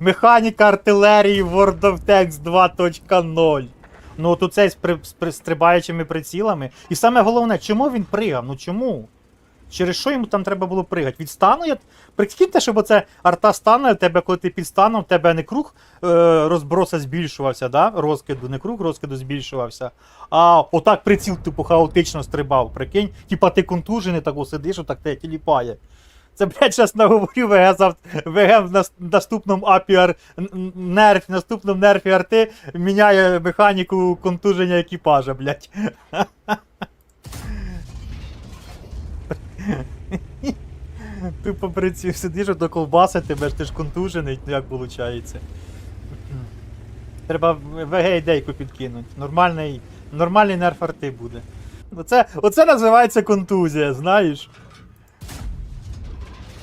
Механіка артилерії World of Tanks 2.0. Ну, тут цей з, при, з при- стрибаючими прицілами. І саме головне, чому він пригав? Ну чому? Через що йому там треба було пригати? Від стану? Я... Прикиньте, щоб оце арта стане, у тебе, коли ти під станом, у тебе не круг е, розброса збільшувався, да? розкиду, не круг розкиду збільшувався. А отак приціл типу хаотично стрибав, прикинь. Типа ти контужений, так сидиш, отак тебе тіліпає. Це, блядь, зараз наговорю ВГ, зав... ВГ в наступному апі нерф, наступному нерфі арти міняє механіку контуження екіпажа, блядь. Тупо приціл сидиш до колбаси, тебе ж ти ж контужений, ну як виходить. Треба ВГ ідейку підкинути. Нормальний, нормальний нерф арти буде. Оце, оце називається контузія, знаєш.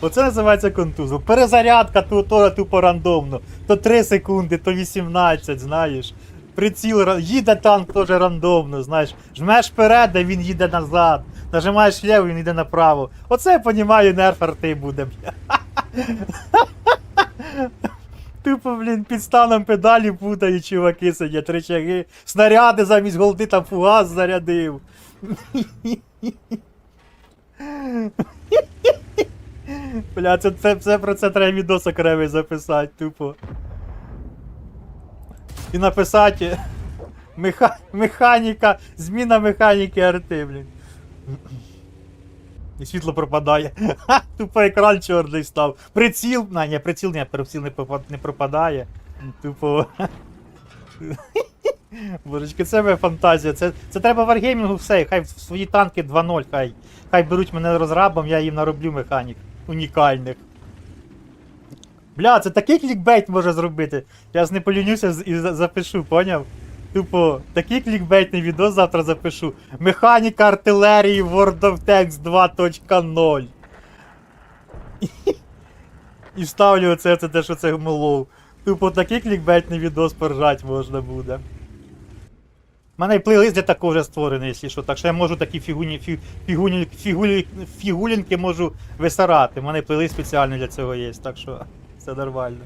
Оце називається контузія. Перезарядка то, то тупо рандомно. То 3 секунди, то 18, знаєш. Приціл їде танк теж рандомно, знаєш. Жмеш вперед, а він їде назад. Нажимаєш ліво, він йде направо. Оце я понімаю, нерф арти буде. Тупо, блін, під станом педалі путають чуваки сидять, речаги. Снаряди замість голди там фугас зарядив. Бля, це, це, це про це треба відос окремий записати, тупо. І написати меха, механіка, зміна механіки арти, блін. І світло пропадає. Ха, тупо екран чорний став. Приціл. На, ні, приціл, ні, приціл не, не пропадає. Тупо. Божечки, це моя фантазія. Це, це треба варгеймінгу все. Хай в свої танки 2.0, хай. Хай беруть мене розрабом, я їм нароблю механік. Унікальних. Бля, це такий клікбейт може зробити. Я ж не полінюся і запишу, поняв? Тупо, такий клікбейтний відос завтра запишу. Механіка артилерії World of Tanks 2.0. І вставлю оце, це те, що це гмолов. Тупо такий клікбейтний відос поржать можна буде. Мене і плейлист для такого вже створений, якщо що, так що я можу такі фігуні, фі, фігуні, фігулі, фігулінки можу висарати. У мене плейлист спеціальний для цього є, так що все нормально.